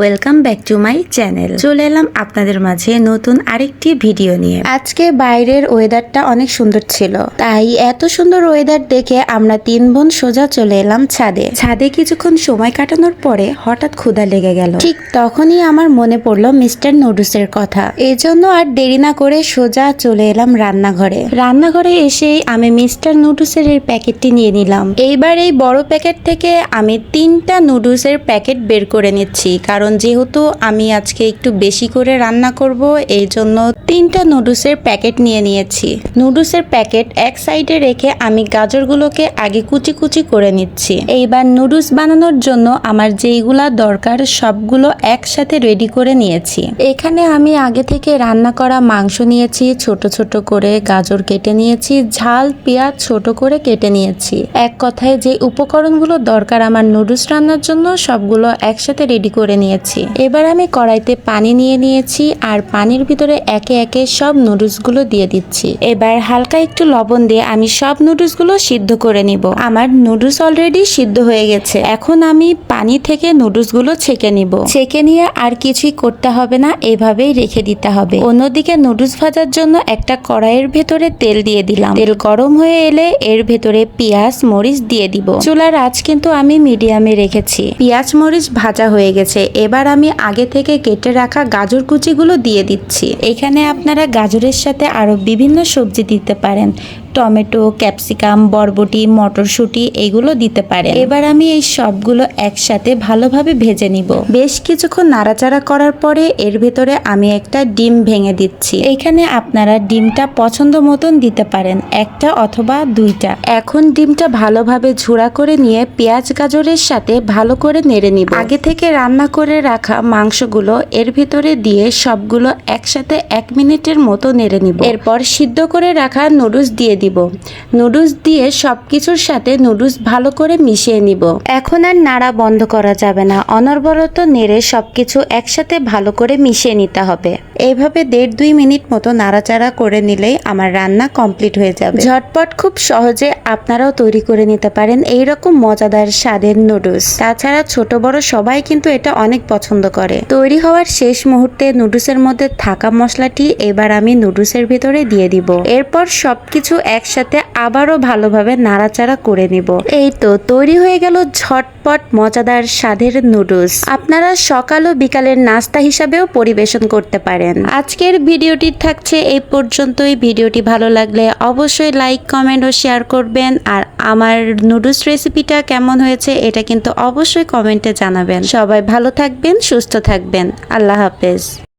Welcome back to my channel চলে এলাম আপনাদের মাঝে নতুন আরেকটি ভিডিও নিয়ে। আজকে বাইরের ওয়েদারটা অনেক সুন্দর ছিল। তাই এত সুন্দর ওয়েদার দেখে আমরা তিন বোন সোজা চলে এলাম ছাদে। ছাদে কিছুক্ষণ সময় কাটানোর পরে হঠাৎ ক্ষুধা লেগে গেল। ঠিক তখনই আমার মনে পড়ল মিস্টার নুডলসের কথা। এজন্য আর দেরি না করে সোজা চলে এলাম রান্নাঘরে। রান্নাঘরে এসেই আমি মিস্টার নুডলসের এই প্যাকেটটি নিয়ে নিলাম। এইবার এই বড় প্যাকেট থেকে আমি তিনটা নুডলসের প্যাকেট বের করে নিচ্ছি। কারণ যেহেতু আমি আজকে একটু বেশি করে রান্না করব, এই জন্য তিনটা নুডলসের প্যাকেট নিয়ে নিয়েছি। নুডলসের প্যাকেট এক সাইডে রেখে আমি গাজরগুলোকে আগে কুচি কুচি করে নিচ্ছি। এইবার নুডলস বানানোর জন্য আমার যেইগুলা দরকার সবগুলো একসাথে রেডি করে নিয়েছি। এখানে আমি আগে থেকে রান্না করা মাংস নিয়েছি, ছোট ছোট করে গাজর কেটে নিয়েছি, ঝাল, পেঁয়াজ ছোট করে কেটে নিয়েছি। এক কথায় যে উপকরণগুলো দরকার আমার নুডলস রান্নার জন্য সবগুলো একসাথে রেডি করে নিয়েছি। এবার আমি কড়াইতে পানি নিয়ে নিয়েছি আর পানির ভিতরে একে একে সব নুডলসগুলো দিয়ে দিচ্ছি। এবার হালকা একটু লবণ দিয়ে আমি সব নুডলসগুলো সিদ্ধ করে নিব। আমার নুডলস অলরেডি সিদ্ধ হয়ে গেছে। এখন আমি পানি থেকে নুডলসগুলো ছেঁকে নিব। ছেঁকে নিয়ে আর কিছুই করতে হবে না, এভাবেই রেখে দিতে হবে। অন্যদিকে নুডলস ভাজার জন্য একটা কড়াইয়ের ভেতরে তেল দিয়ে দিলাম। তেল গরম হয়ে এলে এর ভেতরে পেঁয়াজ, মরিচ দিয়ে দিব। চুলার আঁচ কিন্তু আমি মিডিয়ামে রেখেছি। পেঁয়াজ, মরিচ ভাজা হয়ে গেছে। এবার আমি আগে থেকে কেটে রাখা গাজর কুচিগুলো দিয়ে দিচ্ছি। এখানে আপনারা গাজরের সাথে আরও বিভিন্ন সবজি দিতে পারেন। টমেটো, ক্যাপসিকাম, বরবটি, মটরশুঁটি এগুলো দিতে পারেন। এবার আমি এই সবগুলো একসাথে ভালোভাবে ভেজে নিব। বেশ কিছুক্ষণ নাড়াচাড়া করার পরে এর ভেতরে আমি একটা ডিম ভেঙে দিচ্ছি। এখানে আপনারা ডিমটা পছন্দ মতন দিতে পারেন, একটা অথবা দুইটা। এখন ডিমটা ভালোভাবে ঝুড়া করে নিয়ে পেঁয়াজ গাজরের সাথে ভালো করে নেড়ে নিব। আগে থেকে রান্না করে রাখা মাংসগুলো এর ভিতরে দিয়ে সবগুলো একসাথে এক মিনিটের মতো নেড়ে নিব। এরপর সিদ্ধ করে রাখা নুডলস দিয়ে দিব। নুডলস দিয়ে সবকিছুর সাথে নুডলস ভালো করে মিশিয়ে নিব। এখন আর নাড়া বন্ধ করা যাবে না। অনর্বরত নেড়ে সবকিছু একসাথে ভালো করে মিশিয়ে নিতে হবে। এইভাবে দেড় দুই মিনিট মতো নাড়াচাড়া করে নিলেই আমার রান্না কমপ্লিট হয়ে যাবে। ঝটপট খুব সহজে আপনারাও তৈরি করে নিতে পারেন। এইরকম মজাদার স্বাদের নুডলস। তাছাড়া ছোট বড় সবাই কিন্তু এটা অনেক পছন্দ করে। তৈরি হওয়ার শেষ মুহূর্তে নুডলসের মধ্যে থাকা মশলাটি এবার আমি নুডলসের ভিতরে দিয়ে দিব। এরপর সবকিছু একসাথে আবারও ভালোভাবে নাড়াচাড়া করে নিব। এই তো, তৈরি হয়ে গেল ঝটপট মজাদার স্বাদের নুডলস। আপনারা সকাল ও বিকালের নাস্তা হিসাবেও পরিবেশন করতে পারেন। আজকের ভিডিওটি থাকছে এই পর্যন্তই। ভিডিওটি ভালো লাগলে অবশ্যই লাইক, কমেন্ট ও শেয়ার করবেন। আর আমার নুডলস রেসিপিটা কেমন হয়েছে এটা কিন্তু অবশ্যই কমেন্টে জানাবেন। সবাই ভালো থাকবেন, সুস্থ থাকবেন। আল্লাহ হাফেজ।